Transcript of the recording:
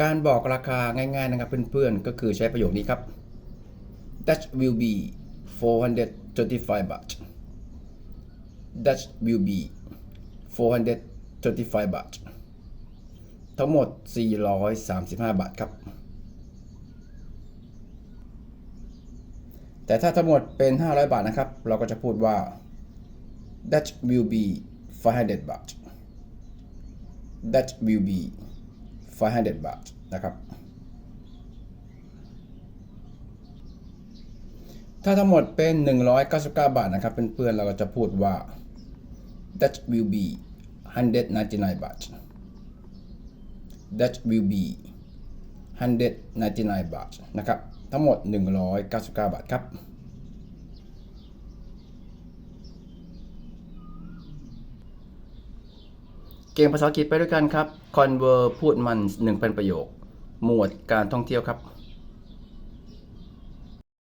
การบอกราคาง่ายๆนะครับเพื่อนๆ ก็คือใช้ประโยคนี้ครับ That will be 435 baht That will be 435 baht ทั้งหมด 435 บาทครับ แต่ถ้าทั้งหมดเป็น 500 บาทนะครับ เราก็จะพูดว่า That will be 500 baht That will be 500 บาทนะครับ ถ้าทั้งหมดเป็น 199 บาทนะครับเเพื่อนๆเราก็จะพูดว่า that will be 199 บาท that will be 199 บาทนะครับ ทั้งหมด 199 บาทครับ เก่งภาษาอังกฤษไปด้วยกันครับ Conver พูดมัน 1,000 ประโยค หมวดการท่องเที่ยวครับ